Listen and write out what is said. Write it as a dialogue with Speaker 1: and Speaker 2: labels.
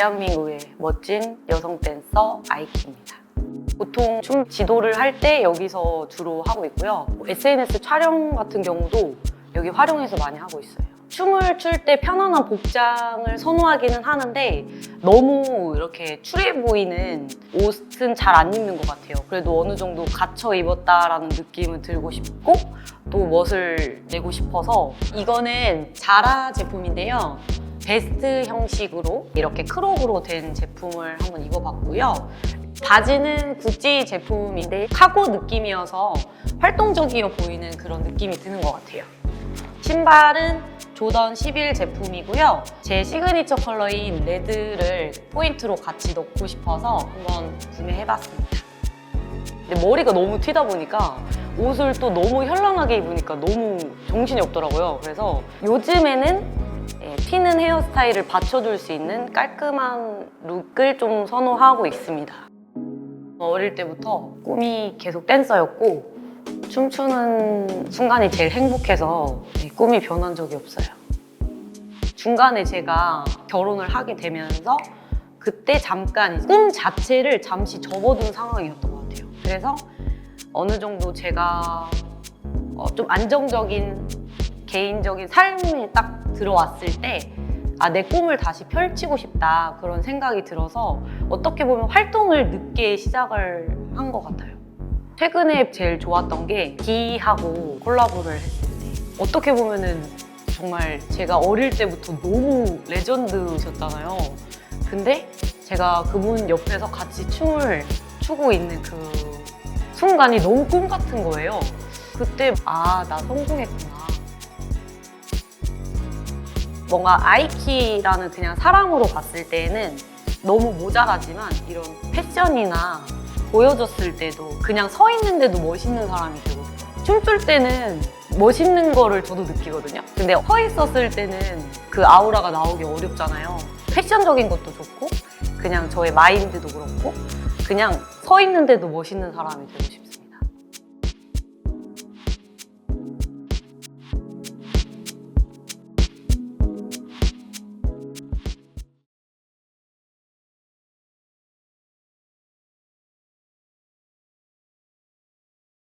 Speaker 1: 대한민국의 멋진 여성 댄서 아이키입니다. 보통 춤 지도를 할 때 여기서 주로 하고 있고요. 뭐 SNS 촬영 같은 경우도 여기 활용해서 많이 하고 있어요. 춤을 출 때 편안한 복장을 선호하기는 하는데 너무 이렇게 추해 보이는 옷은 잘 안 입는 것 같아요. 그래도 어느 정도 갖춰 입었다라는 느낌을 들고 싶고 또 멋을 내고 싶어서 이거는 자라 제품인데요. 베스트 형식으로 이렇게 크롭으로 된 제품을 한번 입어봤고요. 바지는 구찌 제품인데 카고 느낌이어서 활동적이어 보이는 그런 느낌이 드는 것 같아요. 신발은 조던 11 제품이고요. 제 시그니처 컬러인 레드를 포인트로 같이 넣고 싶어서 한번 구매해봤습니다. 근데 머리가 너무 튀다 보니까 옷을 또 너무 현란하게 입으니까 너무 정신이 없더라고요. 그래서 요즘에는 예, 튀는 헤어스타일을 받쳐줄 수 있는 깔끔한 룩을 좀 선호하고 있습니다. 어릴 때부터 꿈이 계속 댄서였고 춤추는 순간이 제일 행복해서 네, 꿈이 변한 적이 없어요. 중간에 제가 결혼을 하게 되면서 그때 잠깐 꿈 자체를 잠시 접어둔 상황이었던 것 같아요. 그래서 어느 정도 제가 어, 좀 안정적인 개인적인 삶이 딱 들어왔을 때 아, 내 꿈을 다시 펼치고 싶다 그런 생각이 들어서 어떻게 보면 활동을 늦게 시작을 한 것 같아요. 최근에 제일 좋았던 게 디하고 콜라보를 했을 때 어떻게 보면은 정말 제가 어릴 때부터 너무 레전드셨잖아요. 근데 제가 그분 옆에서 같이 춤을 추고 있는 그 순간이 너무 꿈 같은 거예요. 그때 아, 나 성공했구나. 뭔가 아이키라는 그냥 사람으로 봤을 때는 너무 모자라지만 이런 패션이나 보여줬을 때도 그냥 서 있는데도 멋있는 사람이 되거든요. 춤출 때는 멋있는 거를 저도 느끼거든요. 근데 서 있었을 때는 그 아우라가 나오기 어렵잖아요. 패션적인 것도 좋고 그냥 저의 마인드도 그렇고 그냥 서 있는데도 멋있는 사람이 되고 싶어요.